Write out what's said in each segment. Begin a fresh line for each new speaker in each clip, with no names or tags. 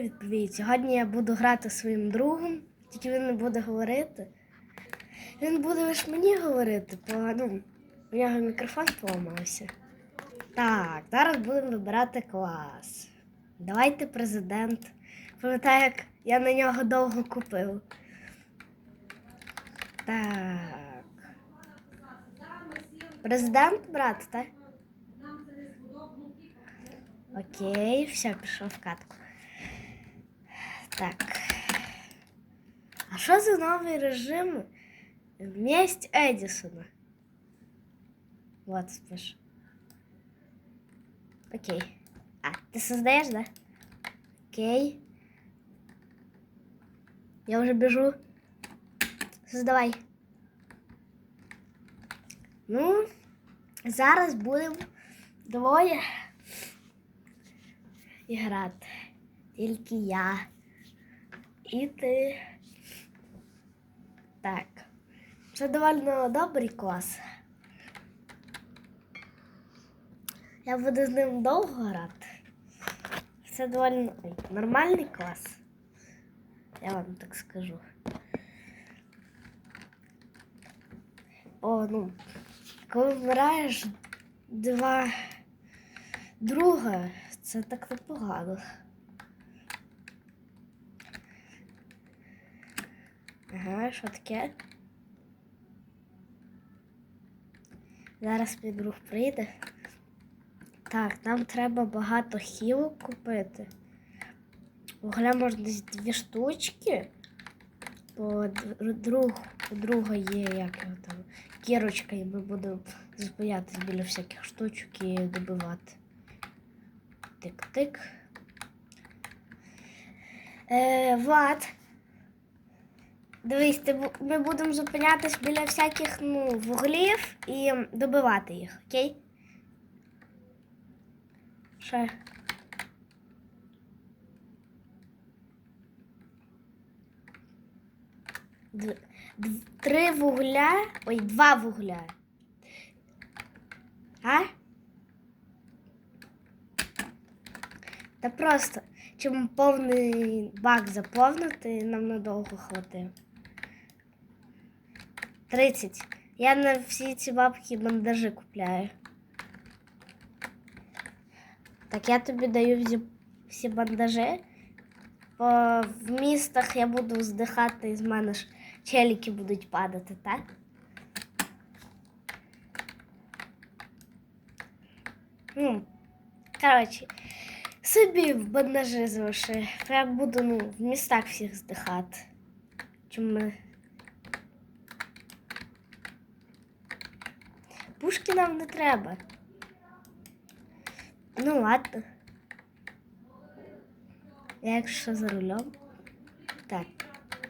привіт-привіт. Сьогодні я буду грати своїм другом, тільки він не буде говорити. Він буде лише мені говорити, бо ну, у нього мікрофон поламався. Так, зараз будемо вибирати клас. Давайте президент. Пам'ятаю, як я на нього довго купив. Так. Президент брати, так? Окей, все, пішов в катку. Так. А що за новий режим? Месть Едисона. Вот спиш. Окей. А, ты создаешь, да? Окей. Я уже бежу. Создавай. Ну, зараз будемо двоє і грати. Тільки я. І ти. Так. Це довольно добрий клас. Я буду з ним довго грати. Це довольно ой, нормальний клас. Я вам так скажу. О, ну, коли вмираєш два друга, це так непогано. Ага, що таке? Зараз мій друг прийде. Так, нам треба багато хілок купити. Вугля можна дві штучки. Бо др- друг, у друга є як його там кірочка, і ми будемо зупинятися біля всяких штучок і добивати. Тик-тик. Е, Влад. Дивись, ти, ми будемо зупинятись біля всяких ну, вуглів і добивати їх, окей? Ще. Д- три вугля. Ой, два вугля. А? Та просто, чим повний бак заповнити, нам надовго хватить. 30. Я на всі ці бабки бандажі купляю. Так я тобі даю всі, всі бандажі. Бо в містах я буду здихати, і з мене ж челіки будуть падати, так? Ну, коротше, собі в бандажі залиши. Я буду ну, в містах всіх здихати. Чому ми... Пушки нам не треба. Ну ладно. Якщо за рулем. Так.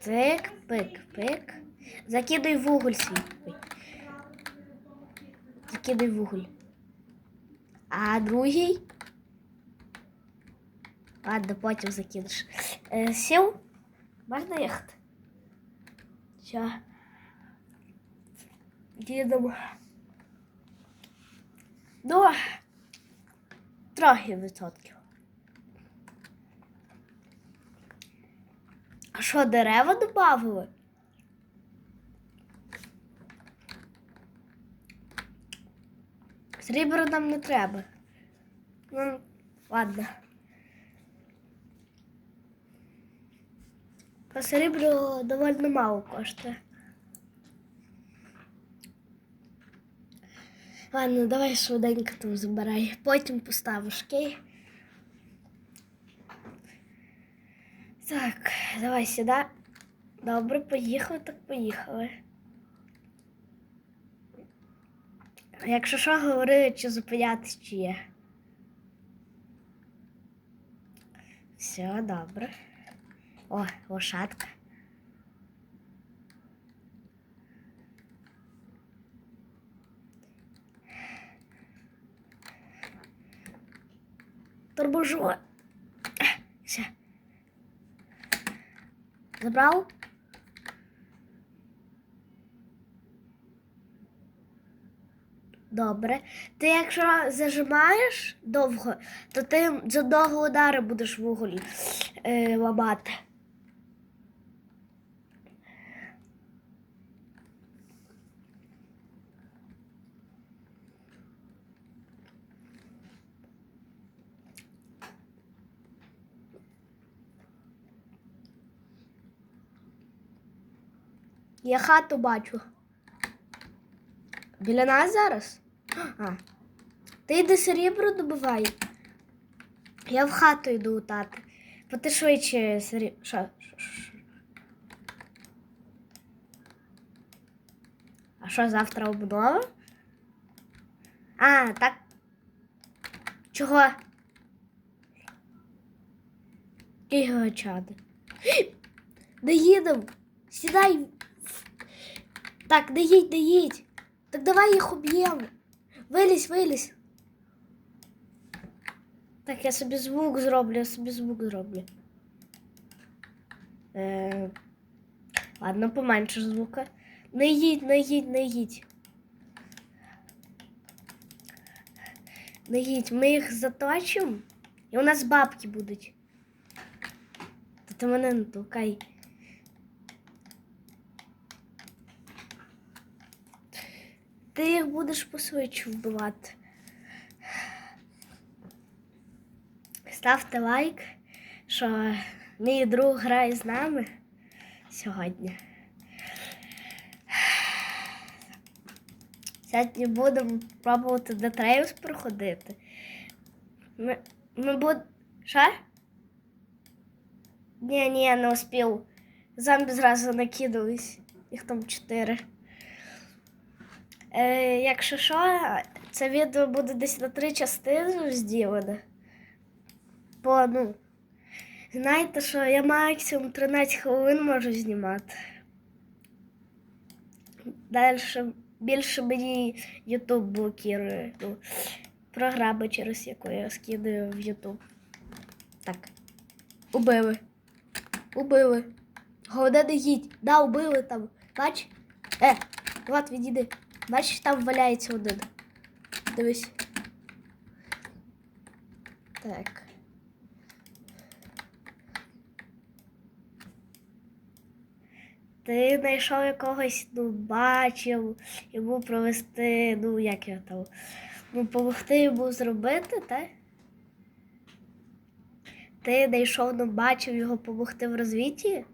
Тик, пик, пик. Закидай вуголь свій. Закидай вуголь. А другий. Ладно, потім закинеш. Е, сів? Можна їхати? Що? Їдемо. Ну, трохи відсотків. А що, дерева додавали? Срібро нам не треба. Ну, ладно. По сріблю довольно мало коштує. Ладно, давай швиденько там забирай. Потім поставиш, окей? Так, давай сюди. Добре, поїхали, так поїхали. Якщо що, говори, чи зупинятись, чи є. Все, добре. О, лошадка. Торможу. Все. Забрав? Добре. Ти якщо зажимаєш довго, то ти задовго удари будеш вуголь е, ламати. Я хату бачу. Біля нас зараз? А. Ти йди серебро добивай. Я в хату йду у тати. Бо ти швидше серебро. Що- А що завтра обнова? А, так. Чого? Його чади. Не їдемо. Сідай. Так, не їдь, не їдь. Так давай їх уб'ємо. Вилізь, вилізь. Так, я собі звук зроблю, я собі звук зроблю. Е, ладно, поменше звука. Не їдь, не їдь, не їдь. Не їдь, ми їх заточимо, і у нас бабки будуть. Та ти мене не толкай. Ти їх будеш посвичу вбивати. Ставте лайк, що мій друг грає з нами сьогодні. Сьогодні будемо пробувати до Треюс проходити. Ми, ми будемо. Що? Ні, ні, не успів. Зомбі зразу накидались. Їх там чотири. Е, якщо що, це відео буде десь на три частини розділене. Бо, ну, знаєте, що я максимум 13 хвилин можу знімати. Далі більше мені YouTube блокує. Ну, програма, через яку я скидаю в YouTube. Так. Убили. Убили. Головне не їдь. Да, убили там. Бач? Е, Влад, відійди. Бачиш, там валяється один. Дивись. Так. Ти знайшов якогось, ну, бачив, йому провести, ну, як його там, ну, допомогти йому зробити, так? Ти знайшов, ну, бачив його допомогти в розвитті?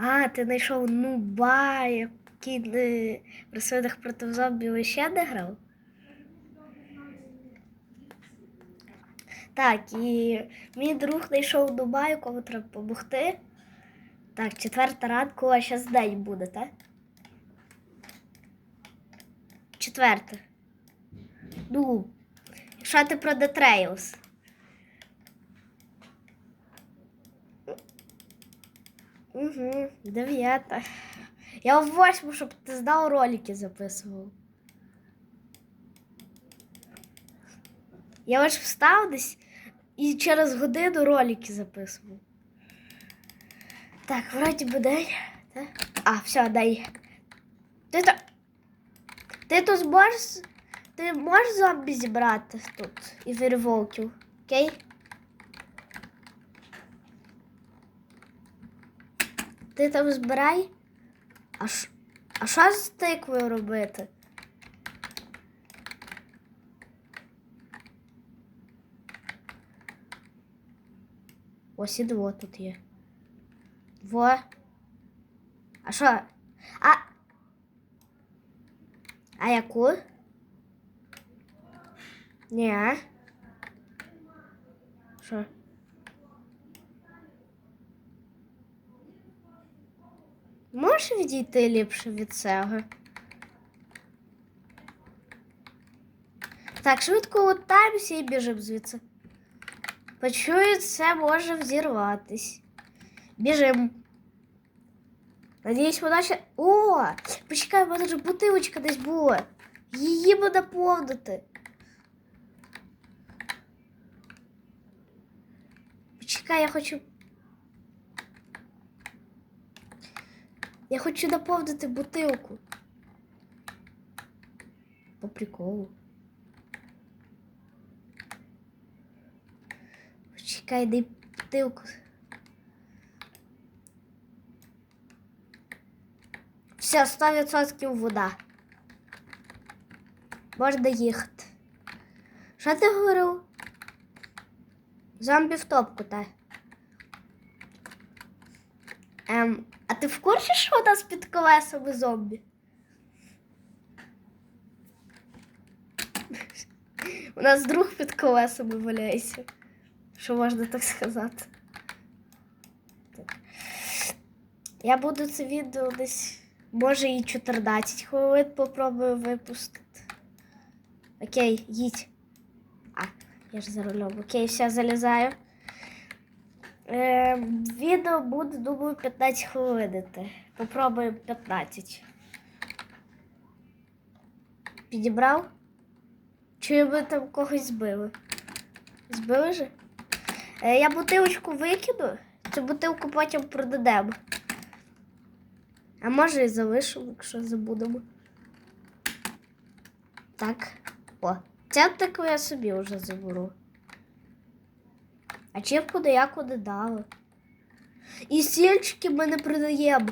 А, ти знайшов нуба, який не в рослинах проти ще не грав? Так, і мій друг знайшов нуба, якому треба допомогти. Так, четверта ранку, а зараз день буде, так? Четверте. Ну, якщо ти про The Угу, дев'ята. Я в восьму, щоб ти знав, ролики записував. Я аж встав десь і через годину ролики записував. Так, вроді би. Так? А, все, дай. Ти то. Ти тут зможеш. Ти можеш зомбі зібрати тут і вірволків, окей? Ти там збирай. А ш... а що з тиквою робити? Ось і дво тут є. Дво. А що? А. А яку? Ні. Що? Можеш відійти ліпше від цього? Так, швидко лутаємося і біжимо звідси. Почую, це може взірватись. Біжим. Надіюсь, вона ще. О! Почекай, в мене ж бутилочка десь була. Її буде повнити. Почекай, я хочу. Я хочу наповнити бутилку. по приколу. Чекай, дай бутилку. Все, 100% вода. Можна їхати. Що ти говорив? Зомбі в топку, та. Ем, а ти в курсі, що у нас під колесами зомбі? У нас друг під колесами валяється. Що можна так сказати? Так. Я буду це відео десь, може, і 14 хвилин попробую випустити. Окей, їдь. А, я ж за рулем. Окей, все, залізаю. Е, відео буде, думаю, 15 хвилин. йти. Попробуємо 15. Підібрав? Чи ви там когось збили? Збили же? Е, я бутилочку викину, цю бутилку потім продадемо. А може і залишимо, якщо забудемо. Так. О, це таку я собі вже заберу. А чим куди я куди дали? І сільчики ми не продаємо.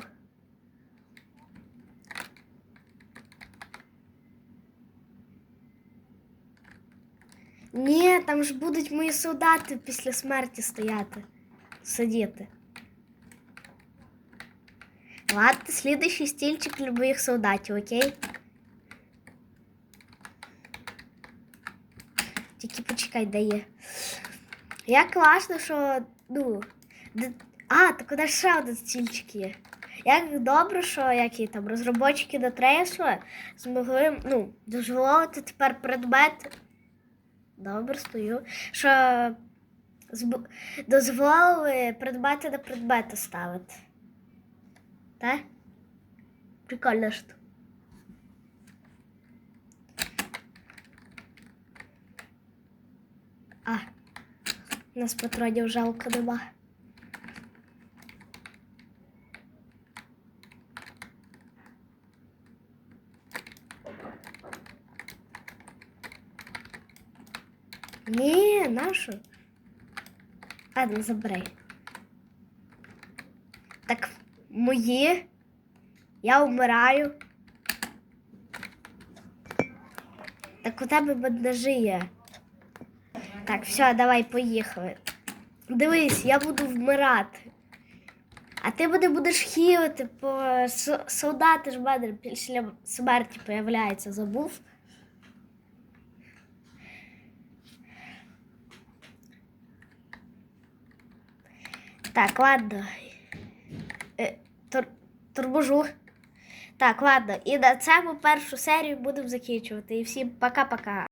Ні, там ж будуть мої солдати після смерті стояти, сидіти. Ладно, слідуючий стільчик для моїх солдатів, окей? Тільки почекай, де є. Як класно, що. Ну. А, так куди ще один стільчик є. Як добре, що які там розробники до Трейсла змогли ну, дозволити тепер предмети. Добре, стою. Що зб- дозволили предмети на предмети ставити. Так? Прикольно що. А, нас патронів жалко нема. Ні, нашу. Ладно, забирай. Так, мої. Я вмираю. Так у тебе бандажі є. Так, все, давай, поїхали. Дивись, я буду вмирати. А ти мене будеш хілити, бо солдати ж мене після смерті появляються, забув. Так, ладно. Е, тур, турбожу. Так, ладно. І на цьому першу серію будемо закінчувати. І всім пока-пока.